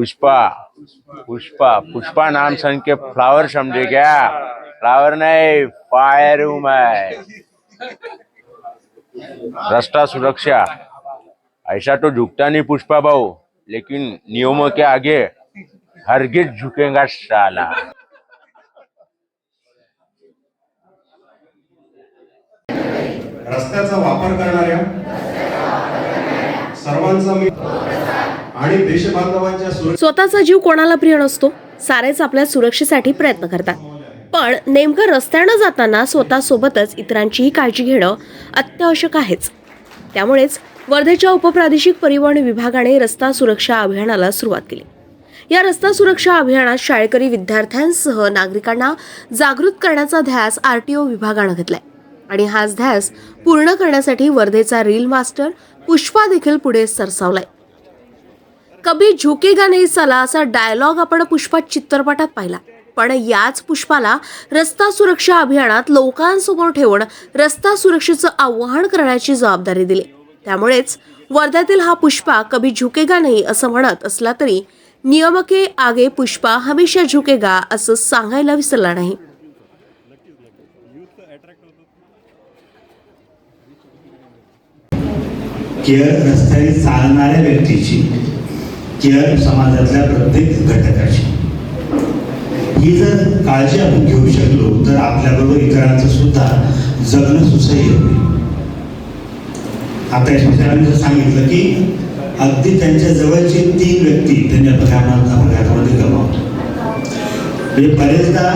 पुष्पा पुष्पा पुष्पा नाम सुन के फ्लावर समझे क्या? फ्लावर नहीं फायर हूं। मैं रास्ता सुरक्षा। ऐसा तो झुकता नहीं पुष्पा भाऊ लेकिन नियमों के आगे हरगिज झुकेगा साला रस्त्याचा वापर करणाऱ्या सर्वांचा मी आणि देशबांधवांच्या स्वतःचा जीव कोणाला प्रिय नसतो? सारेच आपल्या सुरक्षेसाठी प्रयत्न करतात. पण नेमकं रस्त्यानं जाताना स्वतःसोबतच इतरांचीही काळजी घेणं अत्यावश्यक आहेच. त्यामुळेच वर्धेच्या उपप्रादेशिक परिवहन विभागाने रस्ता सुरक्षा अभियानाला सुरुवात केली. या रस्ता सुरक्षा अभियानात शाळकरी विद्यार्थ्यांसह नागरिकांना जागृत करण्याचा ध्यास आर टी ओ विभागानं घेतलाय. आणि हाच ध्यास पूर्ण करण्यासाठी वर्धेचा रील मास्टर पुष्पा देखील पुढे सरसावलाय. कभी झुकेगा नाही साला असा डायलॉग आपण पुष्पा चित्रपटात पाहिला. पण याच पुष्पाला रस्ता सुरक्षा अभियानात लोकांसमोर ठेवून रस्ता सुरक्षेचं आव्हान करण्याची जबाबदारी दिली. त्यामुळेच वर्ध्यातील हा पुष्पा कभी झुकेगा नाही असं म्हणत असला तरी नियमके आगे पुष्पा हमेशा झुकेगा असं सांगायला विसरला नाही. रस्त्याने चालणाऱ्या व्यक्तीची केअर समाजातल्या प्रत्येक घटकाची. ही जर काळजी आपण घेऊ शकलो तर आपल्याबरोबर इतरांचं सुद्धा जगणं सुसह्य होईल आता या मित्रांनी जर सांगितलं की अगदी त्यांच्या जवळचे तीन व्यक्ती त्यांनी अपघातात अपघातामध्ये गमावतो म्हणजे बरेचदा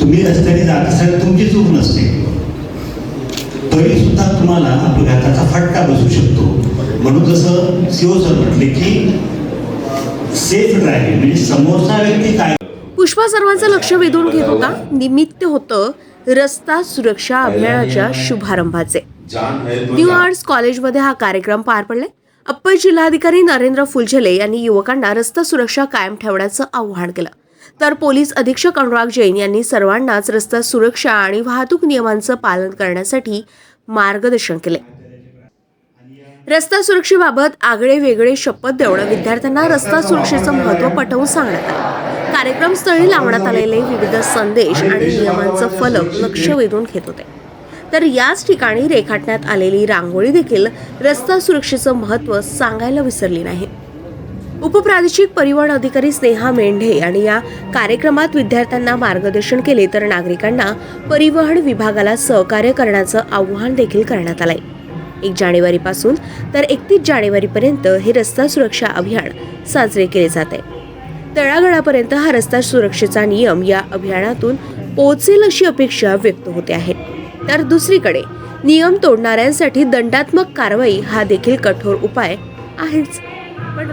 तुम्ही रस्त्याने जात असाल तुमची चूक नसते. तरी सुद्धा तुम्हाला अपघाताचा फटका बसू शकतो. म्हणून जसं सीओ सर म्हटले की सेफ ड्रायव्हिंग म्हणजे समोरचा व्यक्ती काय पुष्पा सर्वांचं लक्ष वेधून घेत होता. निमित्त होतं रस्ता सुरक्षा अभियानाच्या शुभारंभाचे. न्यू आर्ट्स कॉलेजमध्ये हा कार्यक्रम पार पडले. अप्पर जिल्हाधिकारी नरेंद्र फुलझेले यांनी युवकांना रस्ता सुरक्षा कायम ठेवण्याचं आवाहन केलं. तर पोलीस अधीक्षक अनुराग जैन यांनी सर्वांनाच रस्ता सुरक्षा आणि वाहतूक नियमांचं पालन करण्यासाठी मार्गदर्शन केले. रस्ता सुरक्षेबाबत आगळे वेगळे शपथ देवणं विद्यार्थ्यांना रस्ता सुरक्षेचं महत्त्व पटवून सांगण्यात आलं. कार्यक्रमस्थळी लावण्यात आलेले विविध संदेश आणि नियमांचं फलक लक्ष वेधून घेत होते. तर याच ठिकाणी रेखाटण्यात आलेली रांगोळी देखील रस्ता सुरक्षेचं महत्त्व सांगायला विसरली नाही. उपप्रादेशिक परिवहन अधिकारी स्नेहा मेंढे आणि या कार्यक्रमात विद्यार्थ्यांना मार्गदर्शन केले तर नागरिकांना परिवहन विभागाला सहकार्य करण्याचं आव्हान देखील करण्यात आलंय. एक जानेवारीपासून तर एकतीस जानेवारीपर्यंत हे रस्ता सुरक्षा अभियान साजरे केले जाते तळागाळापर्यंत हा रस्ता सुरक्षेचा नियम या अभियानातून पोहोचेल अशी अपेक्षा व्यक्त होते आहे. तर दुसरीकडे नियम तोडणाऱ्यांसाठी दंडात्मक कारवाई हा देखील कठोर उपाय आहेच. पण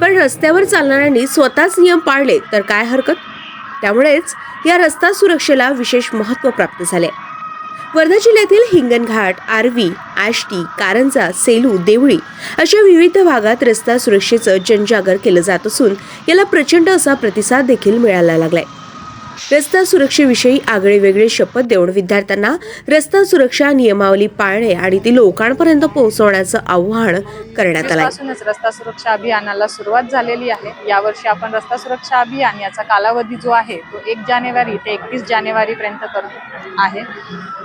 पण रस्त्यावर चालणाऱ्यांनी स्वतःच नियम पाळले तर काय हरकत? त्यामुळेच या रस्ता सुरक्षेला विशेष महत्त्व प्राप्त झाले. वर्धा जिल्ह्यातील हिंगणघाट आर्वी आष्टी कारंजा सेलू देवळी अशा विविध भागात रस्ता सुरक्षेचं जनजागर केलं जात असून याला प्रचंड असा प्रतिसाद देखील मिळायला लागलाय. रस्ता सुरक्षेविषयी आगळेवेगळे शपथ देऊन विद्यार्थ्यांना रस्ता सुरक्षा नियमावली पाळणे आणि ती लोकांपर्यंत पोहोचवण्याचं आव्हान करण्यात आलं पासूनच रस्ता सुरक्षा अभियानाला सुरुवात झालेली आहे. यावर्षी आपण रस्ता सुरक्षा अभियान याचा कालावधी जो आहे तो एक जानेवारी ते एकतीस जानेवारी पर्यंत करतो आहे.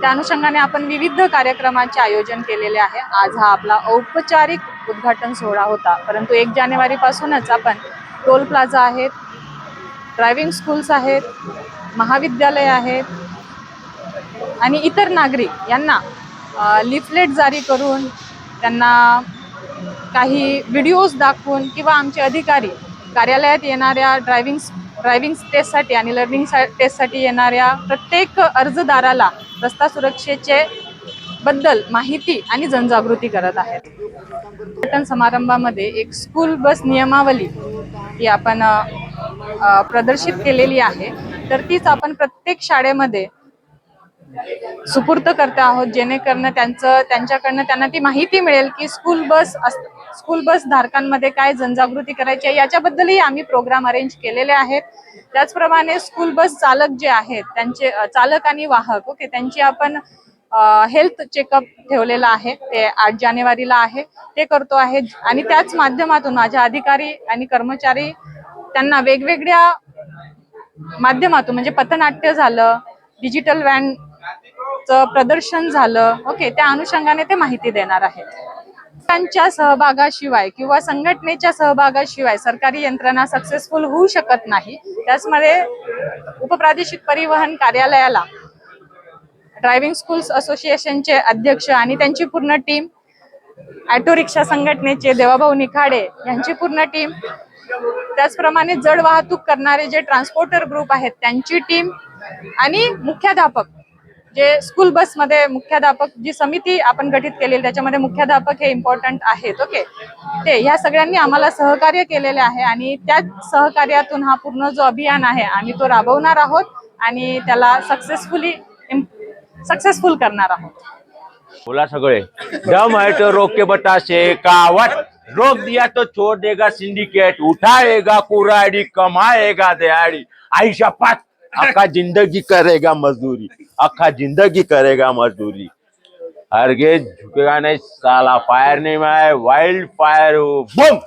त्या अनुषंगाने आपण विविध कार्यक्रमांचे आयोजन केलेले आहे. आज हा आपला औपचारिक उद्घाटन सोहळा होता. परंतु एक जानेवारीपासूनच आपण टोल प्लाझा आहेत ड्रायव्हिंग स्कूल्स आहेत महाविद्यालय आहेत आणि इतर नागरिक यांना लिफलेट जारी करून त्यांना काही व्हिडिओज दाखवून किंवा आमचे अधिकारी कार्यालयात येणाऱ्या ड्रायव्हिंग ड्रायव्हिंग टेस्टसाठी आणि लर्निंग टेस्टसाठी येणाऱ्या प्रत्येक अर्जदाराला रस्ता सुरक्षेचे बद्दल माहिती आणि जनजागृती करत आहेत. पर्यटन समारंभामध्ये एक स्कूल बस नियमावली ही आपण प्रदर्शित केलेली आहे. तर तीच आपण प्रत्येक शाळेमध्ये सुपूर्त करत आहोत जेणेकरून त्यांचं त्यांच्याकडनं त्यांना ती माहिती मिळेल की स्कूल बस अस स्कूल बस धारकांमध्ये काय जनजागृती करायची आहे याच्याबद्दलही आम्ही प्रोग्राम अरेंज केलेले आहेत. त्याचप्रमाणे स्कूल बस चालक जे आहेत त्यांचे चालक आणि वाहक ओके त्यांची आपण हेल्थ चेकअप ठेवलेलं आहे ते आठ जानेवारीला आहे ते करतो आहे. आणि त्याच माध्यमातून माझ्या अधिकारी आणि कर्मचारी त्यांना वेगवेगळ्या माध्यमातून म्हणजे पथनाट्य झालं डिजिटल व्हॅन प्रदर्शन झालं. ओके त्या अनुषंगाने ते माहिती देणार आहेत. त्यांच्या सहभागाशिवाय किंवा संघटनेच्या सहभागाशिवाय सरकारी यंत्रणा सक्सेसफुल होऊ शकत नाही. त्याचमध्ये उपप्रादेशिक परिवहन कार्यालयाला ड्रायव्हिंग स्कूल्स असोसिएशनचे अध्यक्ष आणि त्यांची पूर्ण टीम ऑटो रिक्षा संघटनेचे देवाभाऊ निखाडे यांची पूर्ण टीम त्याचप्रमाणे जड वाहतूक करणारे जे ट्रान्सपोर्टर ग्रुप आहेत त्यांची टीम आणि मुख्याध्यापक जे स्कूल बसमध्ये मुख्याध्यापक जी समिती आपण गठीत केलेली त्याच्यामध्ये मुख्याध्यापक हे इम्पॉर्टंट आहेत ओके ते ह्या सगळ्यांनी आम्हाला सहकार्य केलेले आहे आणि त्याच सहकार्यातून हा पूर्ण जो अभियान आहे आम्ही तो राबवणार आहोत आणि त्याला सक्सेसफुली सक्सेसफुल करणार आहोत. बोला सगळे. दम है तो रोक के रोक दिया तो छोड़ देगा सिंडिकेट उठाएगा कुराड़ी कमाएगा दिहाड़ी। आयशा पात अक्का जिंदगी करेगा मजदूरी अक्का जिंदगी करेगा मजदूरी। हरगे झुकेगा नहीं साला फायर नहीं मैं वाइल्ड फायर हूँ बम